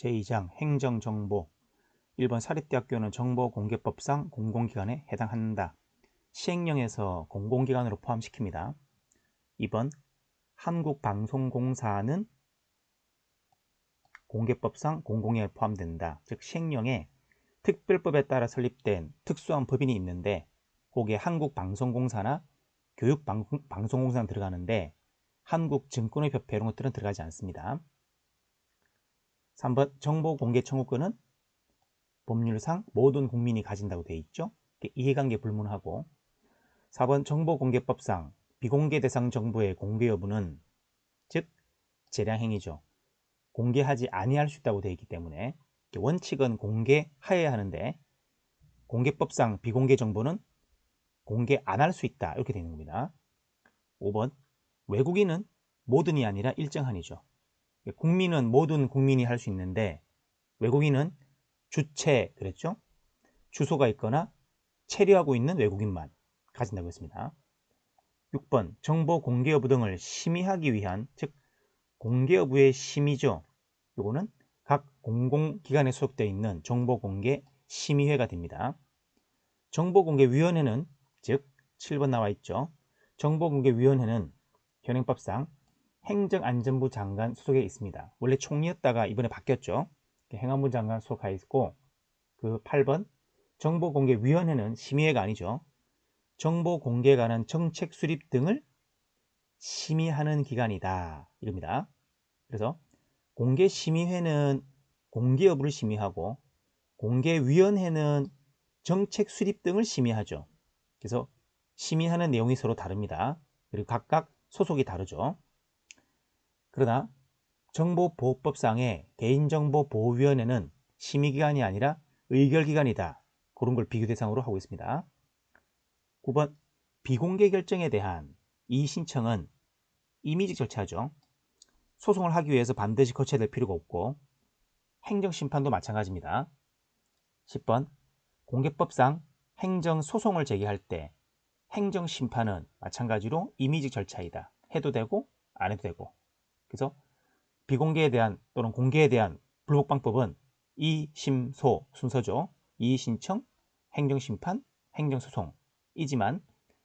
제2장 행정정보 1번 사립대학교는 정보공개법상 공공기관에 해당한다. 시행령에서 공공기관으로 포함시킵니다. 2번 한국방송공사는 공개법상 공공에 포함된다. 즉 시행령에 특별법에 따라 설립된 특수한 법인이 있는데 거기에 한국방송공사나 교육방송공사는 들어가는데 한국증권의협회 이런 것들은 들어가지 않습니다. 3번 정보 공개 청구권은 법률상 모든 국민이 가진다고 되어 있죠. 이해관계 불문하고 4번 정보공개법상 비공개 대상 정보의 공개 여부는 즉 재량행위죠. 공개하지 아니할 수 있다고 되어 있기 때문에 원칙은 공개하여야 하는데 공개법상 비공개 정보는 공개 안 할 수 있다 이렇게 되는 겁니다. 5번 외국인은 모든이 아니라 일정한이죠. 국민은 모든 국민이 할 수 있는데 외국인은 주체 그랬죠? 주소가 있거나 체류하고 있는 외국인만 가진다고 했습니다. 6번 정보 공개 여부 등을 심의하기 위한 즉 공개 여부의 심의죠. 요거는 각 공공기관에 소속되어 있는 정보 공개 심의회가 됩니다. 정보 공개 위원회는 즉 7번 나와 있죠. 정보 공개 위원회는 현행법상 행정안전부 장관 소속에 있습니다. 원래 총리였다가 이번에 바뀌었죠. 행안부 장관 소속하에 있고 그 8번 정보공개위원회는 심의회가 아니죠. 정보공개에 관한 정책 수립 등을 심의하는 기관이다. 이겁니다. 그래서 공개심의회는 공개 여부를 심의하고 공개위원회는 정책 수립 등을 심의하죠. 그래서 심의하는 내용이 서로 다릅니다. 그리고 각각 소속이 다르죠. 그러나 정보보호법상의 개인정보보호위원회는 심의기관이 아니라 의결기관이다. 그런 걸 비교 대상으로 하고 있습니다. 9번 비공개 결정에 대한 이 신청은 이미직 절차죠. 소송을 하기 위해서 반드시 거쳐야 될 필요가 없고 행정심판도 마찬가지입니다. 10번 공개법상 행정소송을 제기할 때 행정심판은 마찬가지로 이미직 절차이다. 해도 되고 안 해도 되고 그래서 비공개에 대한 또는 공개에 대한 불복방법은 이심소 순서죠. 이신청, 행정심판, 행정소송 이지만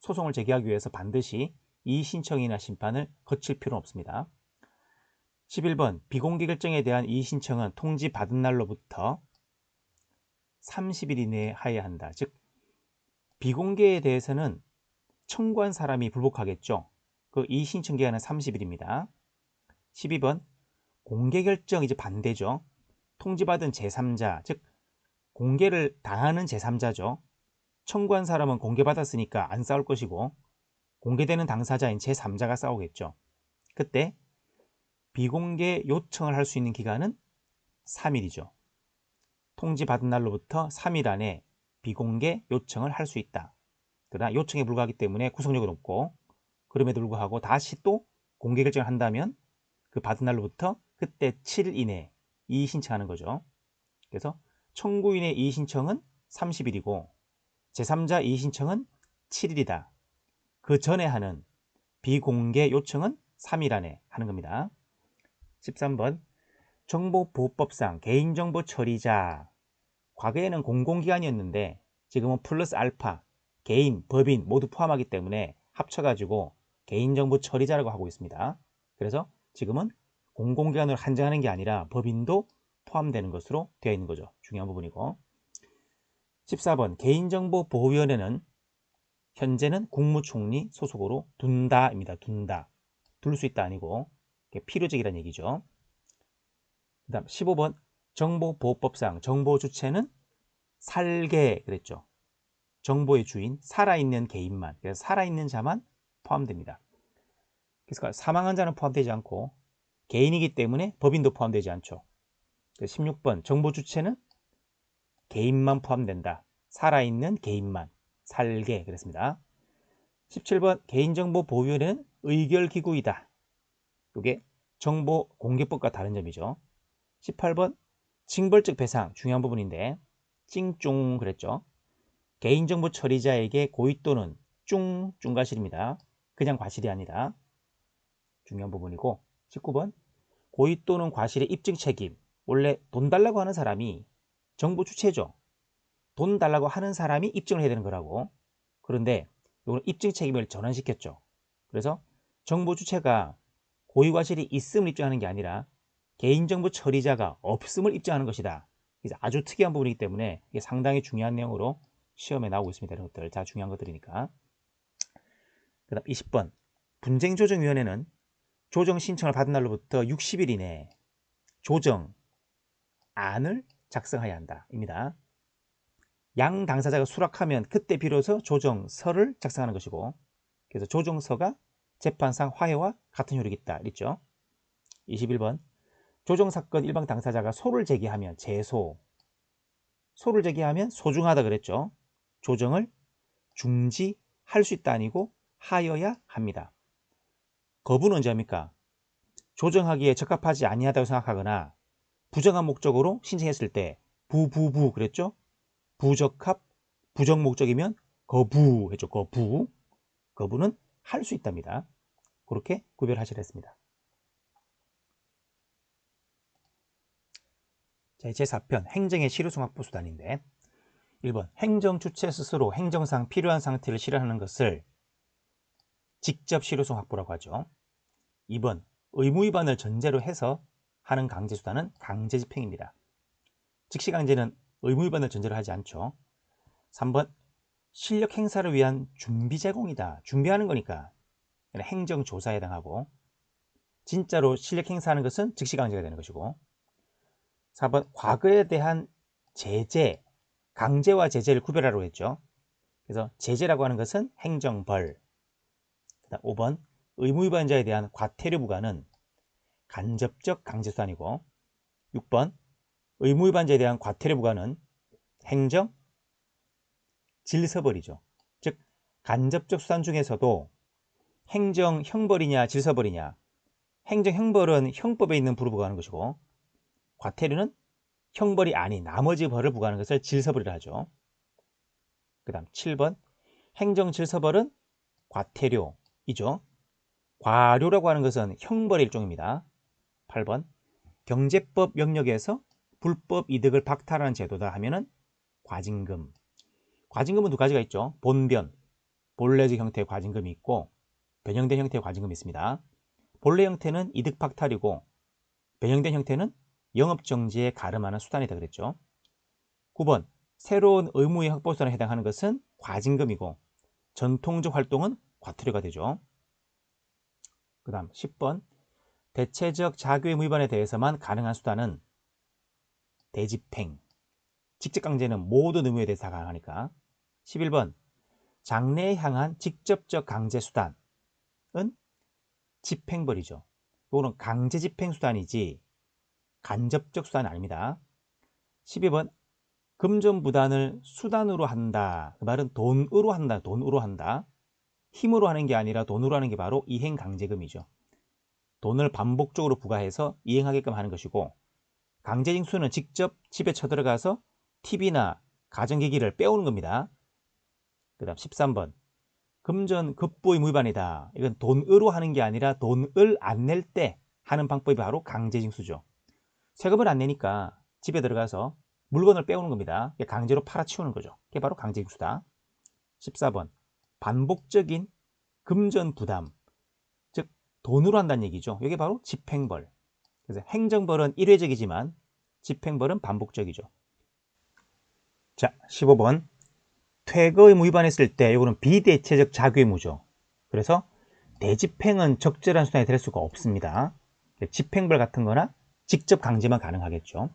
소송을 제기하기 위해서 반드시 이신청이나 심판을 거칠 필요는 없습니다. 11번 비공개 결정에 대한 이신청은 통지 받은 날로부터 30일 이내에 하여야 한다. 즉 비공개에 대해서는 청구한 사람이 불복하겠죠. 그 이신청 기간은 30일입니다. 12번 공개 결정 이제 반대죠. 통지받은 제3자, 즉 공개를 당하는 제3자죠. 청구한 사람은 공개받았으니까 안 싸울 것이고 공개되는 당사자인 제3자가 싸우겠죠. 그때 비공개 요청을 할 수 있는 기간은 3일이죠. 통지받은 날로부터 3일 안에 비공개 요청을 할 수 있다. 그러나 요청에 불과하기 때문에 구속력은 없고 그럼에도 불구하고 다시 또 공개 결정을 한다면 그 받은 날로부터 그때 7일 이내 이의 신청하는 거죠. 그래서 청구인의 이의 신청은 30일이고 제3자 이의 신청은 7일이다. 그 전에 하는 비공개 요청은 3일 안에 하는 겁니다. 13번 정보보호법상 개인정보 처리자 과거에는 공공기관이었는데 지금은 플러스 알파 개인, 법인 모두 포함하기 때문에 합쳐가지고 개인정보 처리자라고 하고 있습니다. 그래서 지금은 공공기관으로 한정하는 게 아니라 법인도 포함되는 것으로 되어 있는 거죠. 중요한 부분이고 14번 개인정보보호위원회는 현재는 국무총리 소속으로 둔다입니다. 둔다. 둘 수 있다 아니고 필요적이라는 얘기죠. 그 다음 15번 정보보호법상 정보 주체는 살게 그랬죠. 정보의 주인, 살아있는 개인만, 그래서 살아있는 자만 포함됩니다. 그래서 사망한 자는 포함되지 않고 개인이기 때문에 법인도 포함되지 않죠. 16번 정보 주체는 개인만 포함된다. 살아있는 개인만, 살게 그랬습니다. 17번 개인정보보호위원회는 의결기구이다. 이게 정보공개법과 다른 점이죠. 18번 징벌적 배상 중요한 부분인데 찡쫑 그랬죠. 개인정보 처리자에게 고의 또는 쭝, 쭝과실입니다. 그냥 과실이 아니다. 중요한 부분이고 19번 고의 또는 과실의 입증 책임 원래 돈 달라고 하는 사람이 정부 주체죠. 돈 달라고 하는 사람이 입증을 해야 되는 거라고. 그런데 이거는 입증 책임을 전환시켰죠. 그래서 정부 주체가 고의과실이 있음을 입증하는 게 아니라 개인정보 처리자가 없음을 입증하는 것이다. 아주 특이한 부분이기 때문에 이게 상당히 중요한 내용으로 시험에 나오고 있습니다. 이런 것들 다 중요한 것들이니까. 그 다음 20번 분쟁조정위원회는 조정 신청을 받은 날로부터 60일 이내 조정 안을 작성해야 한다. 입니다. 양 당사자가 수락하면 그때 비로소 조정서를 작성하는 것이고 그래서 조정서가 재판상 화해와 같은 효력이 있다. 있죠. 21번 조정사건 일방 당사자가 소를 제기하면 제소 소를 제기하면 소중하다 그랬죠. 조정을 중지할 수 있다 아니고 하여야 합니다. 거부는 언제 합니까? 조정하기에 적합하지 아니하다고 생각하거나 부정한 목적으로 신청했을 때 부부부 그랬죠? 부적합 부정 목적이면 거부 했죠. 거부 거부는 할 수 있답니다. 그렇게 구별하시라 했습니다. 자, 제4편 행정의 실효성 확보 수단인데 1번 행정 주체 스스로 행정상 필요한 상태를 실현하는 것을 직접 실효성 확보라고 하죠. 2번 의무 위반을 전제로 해서 하는 강제수단은 강제집행입니다. 직시강제는 의무 위반을 전제로 하지 않죠. 3번 실력 행사를 위한 준비 제공이다. 준비하는 거니까 행정조사에 해당하고 진짜로 실력 행사하는 것은 즉시강제가 되는 것이고 4번 과거에 대한 제재, 강제와 제재를 구별하라고 했죠. 그래서 제재라고 하는 것은 행정벌. 그다음 5번 의무위반자에 대한 과태료 부과는 간접적 강제수단이고 6번 의무위반자에 대한 과태료 부과는 행정 질서벌이죠. 즉 간접적 수단 중에서도 행정 형벌이냐 질서벌이냐 행정 형벌은 형법에 있는 부를 부과하는 것이고 과태료는 형벌이 아닌 나머지 벌을 부과하는 것을 질서벌이라 하죠. 그 다음 7번 행정 질서벌은 과태료이죠. 과료라고 하는 것은 형벌의 일종입니다. 8번 경제법 영역에서 불법 이득을 박탈하는 제도다 하면은 과징금. 과징금은 두 가지가 있죠. 본변, 본래적 형태의 과징금이 있고 변형된 형태의 과징금이 있습니다. 본래 형태는 이득 박탈이고 변형된 형태는 영업정지에 가름하는 수단이다 그랬죠. 9번 새로운 의무의 확보수단에 해당하는 것은 과징금이고 전통적 활동은 과태료가 되죠. 그 다음 10번 대체적 자교의 위반에 대해서만 가능한 수단은 대집행 직접강제는 모든 의무에 대해서 가능하니까 11번 장래에 향한 직접적 강제 수단은 집행벌이죠. 이거는 강제 집행 수단이지 간접적 수단이 아닙니다. 12번 금전 부단을 수단으로 한다. 그 말은 돈으로 한다. 돈으로 한다. 힘으로 하는 게 아니라 돈으로 하는 게 바로 이행강제금이죠. 돈을 반복적으로 부과해서 이행하게끔 하는 것이고 강제징수는 직접 집에 쳐들어가서 TV나 가전기기를 빼오는 겁니다. 그 다음 13번 금전 급부의 무위반이다. 이건 돈으로 하는 게 아니라 돈을 안 낼 때 하는 방법이 바로 강제징수죠. 세금을 안 내니까 집에 들어가서 물건을 빼오는 겁니다. 강제로 팔아치우는 거죠. 그게 바로 강제징수다. 14번 반복적인 금전 부담 즉 돈으로 한다는 얘기죠. 이게 바로 집행벌. 그래서 행정벌은 일회적이지만 집행벌은 반복적이죠. 자, 15번 퇴거 의무 위반했을 때 이거는 비대체적 자규의무죠. 그래서 대집행은 적절한 수단이 될 수가 없습니다. 집행벌 같은 거나 직접 강제만 가능하겠죠.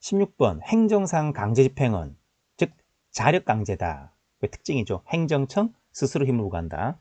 16번 행정상 강제 집행은 즉 자력 강제다. 그 특징이죠. 행정청 스스로 힘을 부과한다.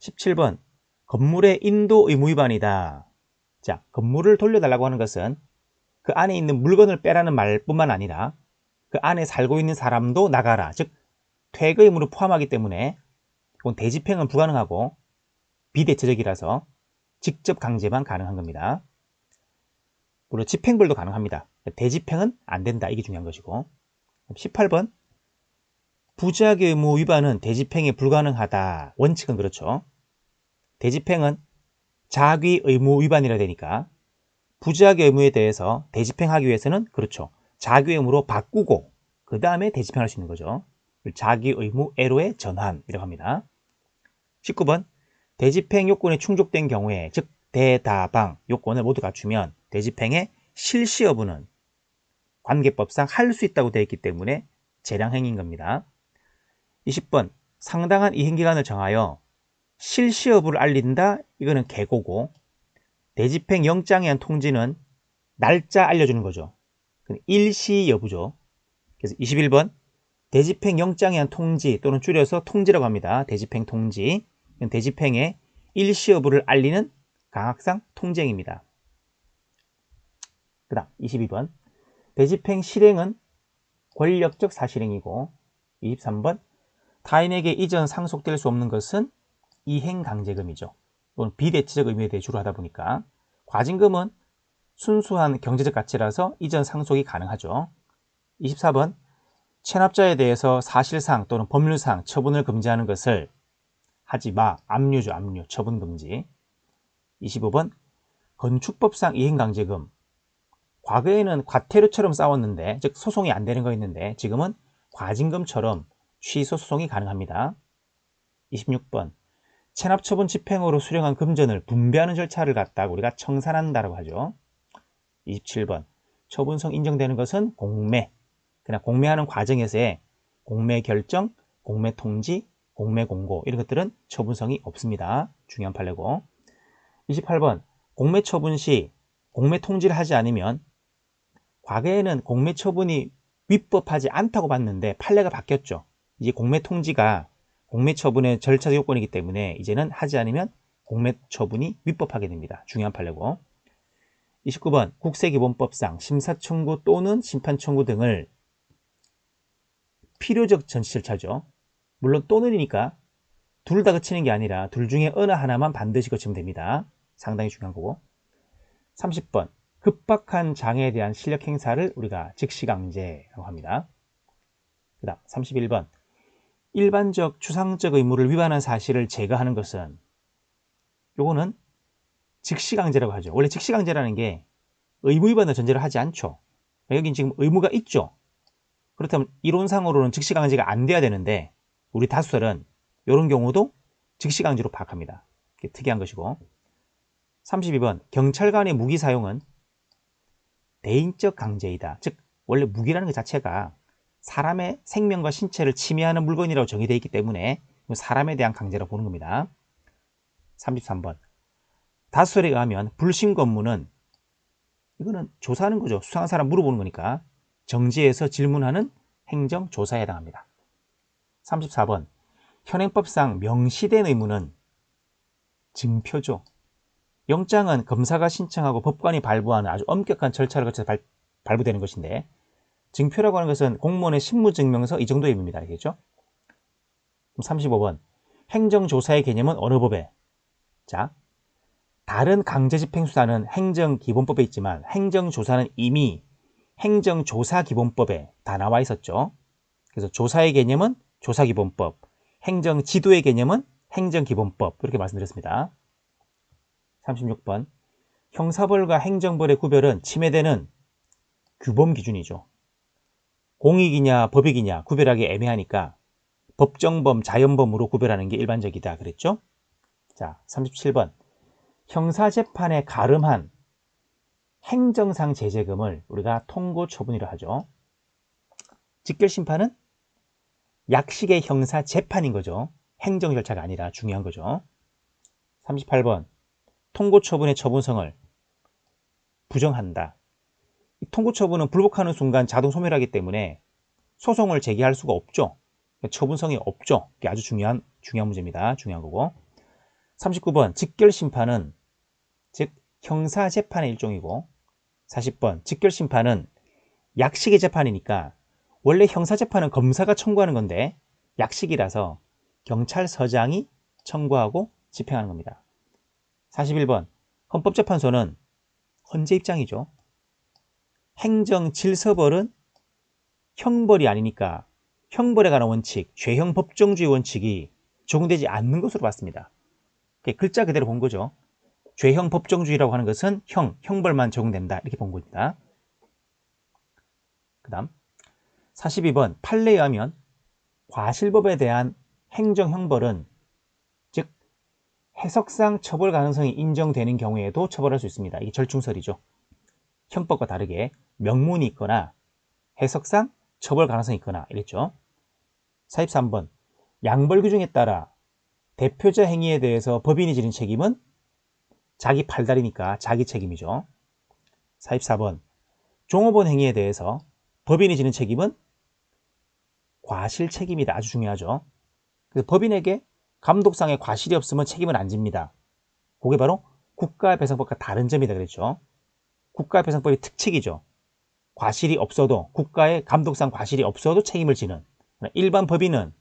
17번 건물의 인도 의무 위반이다. 자, 건물을 돌려달라고 하는 것은 그 안에 있는 물건을 빼라는 말뿐만 아니라 그 안에 살고 있는 사람도 나가라. 즉 퇴거 의무를 포함하기 때문에 이건 대집행은 불가능하고 비대체적이라서 직접 강제만 가능한 겁니다. 물론 집행벌도 가능합니다. 대집행은 안 된다. 이게 중요한 것이고 18번 부작 의무 위반은 대집행이 불가능하다. 원칙은 그렇죠. 대집행은 자기 의무 위반이라 되니까 부자의 의무에 대해서 대집행하기 위해서는 그렇죠. 자기 의무로 바꾸고 그 다음에 대집행할 수 있는 거죠. 자기 의무 애로의 전환이라고 합니다. 19번 대집행 요건이 충족된 경우에 즉 대다방 요건을 모두 갖추면 대집행의 실시 여부는 관계법상 할 수 있다고 되어 있기 때문에 재량행인 겁니다. 20번 상당한 이행기간을 정하여 실시 여부를 알린다 이거는 개고고 대집행 영장에 의한 통지는 날짜 알려주는 거죠. 일시 여부죠. 그래서 21번 대집행 영장에 의한 통지 또는 줄여서 통지라고 합니다. 대집행 통지. 대집행의 일시 여부를 알리는 강학상 통지행입니다. 그 다음 22번 대집행 실행은 권력적 사실행이고 23번 타인에게 이전 상속될 수 없는 것은 이행강제금이죠. 또는 비대치적 의미에 대해 주로 하다 보니까 과징금은 순수한 경제적 가치라서 이전 상속이 가능하죠. 24번 체납자에 대해서 사실상 또는 법률상 처분을 금지하는 것을 하지 마. 압류죠. 압류. 처분 금지. 25번 건축법상 이행강제금 과거에는 과태료처럼 싸웠는데 즉 소송이 안 되는 거 있는데 지금은 과징금처럼 취소 소송이 가능합니다. 26번 체납처분 집행으로 수령한 금전을 분배하는 절차를 갖다가 우리가 청산한다고 하죠. 27번 처분성 인정되는 것은 공매 그냥 공매하는 과정에서의 공매 결정, 공매 통지, 공매 공고 이런 것들은 처분성이 없습니다. 중요한 판례고 28번 공매 처분 시 공매 통지를 하지 않으면 과거에는 공매 처분이 위법하지 않다고 봤는데 판례가 바뀌었죠. 이제 공매 통지가 공매 처분의 절차 요건이기 때문에 이제는 하지 않으면 공매 처분이 위법하게 됩니다. 중요한 판례고 29번 국세기본법상 심사청구 또는 심판청구 등을 필요적 전시 절차죠. 물론 또는이니까 둘다 거치는 게 아니라 둘 중에 어느 하나만 반드시 거치면 됩니다. 상당히 중요한 거고 30번 급박한 장애에 대한 실력 행사를 우리가 즉시 강제라고 합니다. 그 다음 31번 일반적 추상적 의무를 위반한 사실을 제거하는 것은 요거는 즉시강제라고 하죠. 원래 즉시강제라는 게 의무 위반을 전제를 하지 않죠. 여긴 지금 의무가 있죠. 그렇다면 이론상으로는 즉시강제가 안 돼야 되는데 우리 다수설은 이런 경우도 즉시강제로 파악합니다. 특이한 것이고 32번 경찰관의 무기 사용은 대인적 강제이다. 즉 원래 무기라는 것 자체가 사람의 생명과 신체를 침해하는 물건이라고 정의되어 있기 때문에 사람에 대한 강제라고 보는 겁니다. 33번 다수설에 의하면 불신 검문은 이거는 조사하는 거죠. 수상한 사람 물어보는 거니까 정지에서 질문하는 행정조사에 해당합니다. 34번 현행법상 명시된 의무는 증표죠. 영장은 검사가 신청하고 법관이 발부하는 아주 엄격한 절차를 거쳐서 발, 발부되는 것인데 증표라고 하는 것은 공무원의 신무증명서 이 정도의 의미입니다. 알겠죠? 35번 행정조사의 개념은 어느 법에? 자, 다른 강제집행수사는 행정기본법에 있지만 행정조사는 이미 행정조사기본법에 다 나와 있었죠. 그래서 조사의 개념은 조사기본법, 행정지도의 개념은 행정기본법 이렇게 말씀드렸습니다. 36번 형사벌과 행정벌의 구별은 침해되는 규범 기준이죠. 공익이냐 법익이냐 구별하기 애매하니까 법정범, 자연범으로 구별하는 게 일반적이다 그랬죠? 자, 37번 형사재판에 가름한 행정상 제재금을 우리가 통고 처분이라 하죠. 직결심판은 약식의 형사 재판인 거죠. 행정 절차가 아니라 중요한 거죠. 38번 통고 처분의 처분성을 부정한다. 통고 처분은 불복하는 순간 자동 소멸하기 때문에 소송을 제기할 수가 없죠. 처분성이 없죠. 이게 아주 중요한 중요한 문제입니다. 중요한 거고. 39번 직결 심판은 즉 형사 재판의 일종이고 40번 직결 심판은 약식의 재판이니까 원래 형사 재판은 검사가 청구하는 건데 약식이라서 경찰서장이 청구하고 집행하는 겁니다. 41번 헌법재판소는 헌재 입장이죠. 행정 질서벌은 형벌이 아니니까 형벌에 관한 원칙, 죄형 법정주의 원칙이 적용되지 않는 것으로 봤습니다. 글자 그대로 본 거죠. 죄형 법정주의라고 하는 것은 형, 형벌만 적용된다. 이렇게 본 겁니다. 그 다음 42번 판례에 의하면 과실법에 대한 행정형벌은 즉 해석상 처벌 가능성이 인정되는 경우에도 처벌할 수 있습니다. 이게 절충설이죠. 형법과 다르게 명문이 있거나 해석상 처벌 가능성이 있거나 이랬죠. 43번 양벌 규정에 따라 대표자 행위에 대해서 법인이 지는 책임은 자기 팔다리니까 자기 책임이죠. 44번 종업원 행위에 대해서 법인이 지는 책임은 과실 책임이다. 아주 중요하죠. 그래서 법인에게 감독상의 과실이 없으면 책임을 안 집니다. 그게 바로 국가배상법과 다른 점이다 그랬죠. 국가배상법의 특칙이죠. 과실이 없어도 국가의 감독상 과실이 없어도 책임을 지는 일반 법인은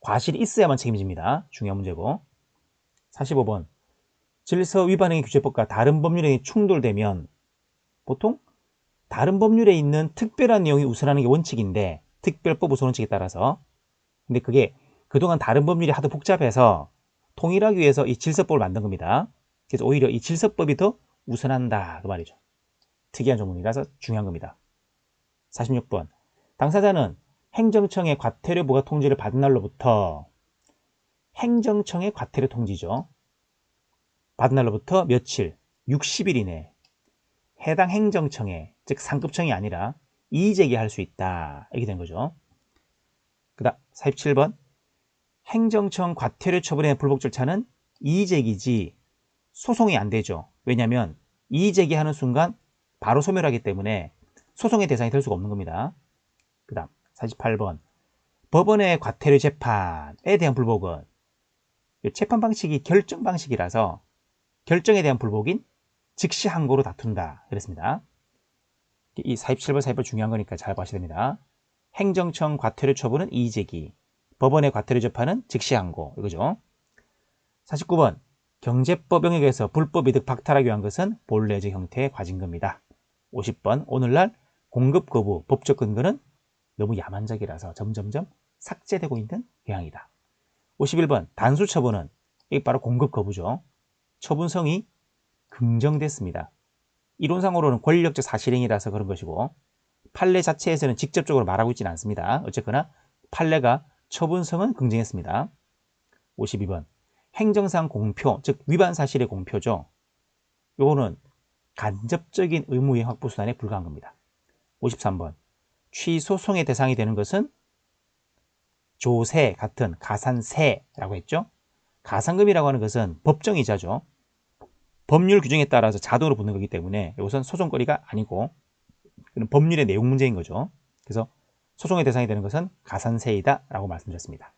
과실이 있어야만 책임집니다. 중요한 문제고 45번 질서 위반행위 규제법과 다른 법률에 충돌되면 보통 다른 법률에 있는 특별한 내용이 우선하는 게 원칙인데 특별법 우선 원칙에 따라서 근데 그게 그동안 다른 법률이 하도 복잡해서 통일하기 위해서 이 질서법을 만든 겁니다. 그래서 오히려 이 질서법이 더 우선한다 그 말이죠. 특이한 조문이라서 중요한 겁니다. 46번 당사자는 행정청의 과태료 부과 통지를 받은 날로부터 행정청의 과태료 통지죠. 받은 날로부터 며칠, 60일 이내 해당 행정청에 즉 상급청이 아니라 이의제기할 수 있다. 이렇게 된 거죠. 그 다음 47번 행정청 과태료 처분의 불복 절차는 이의제기지 소송이 안 되죠. 왜냐하면 이의제기하는 순간 바로 소멸하기 때문에 소송의 대상이 될 수가 없는 겁니다. 그 다음 48번 법원의 과태료 재판에 대한 불복은 재판 방식이 결정 방식이라서 결정에 대한 불복인 즉시 항고로 다툰다 그랬습니다. 이 47번, 48번 중요한 거니까 잘 봐셔야 됩니다. 행정청 과태료 처분은 이의제기, 법원의 과태료 재판은 즉시 항고 이거죠. 49번 경제법 영역에서 불법 이득 박탈하기 위한 것은 본래적 형태의 과징금이다. 50번 오늘날 공급 거부 법적 근거는 너무 야만적이라서 점점점 삭제되고 있는 경향이다. 51번 단수 처분은 이게 바로 공급 거부죠. 처분성이 긍정됐습니다. 이론상으로는 권력적 사실행위라서 그런 것이고 판례 자체에서는 직접적으로 말하고 있지는 않습니다. 어쨌거나 판례가 처분성은 긍정했습니다. 52번 행정상 공표, 즉 위반 사실의 공표죠. 요거는 간접적인 의무의 확보수단에 불과한 겁니다. 53번 취소송의 대상이 되는 것은 조세 같은 가산세라고 했죠. 가산금이라고 하는 것은 법정이자죠. 법률 규정에 따라서 자동으로 붙는 거기 때문에 이것은 소송거리가 아니고 법률의 내용 문제인 거죠. 그래서 소송의 대상이 되는 것은 가산세이다 라고 말씀드렸습니다.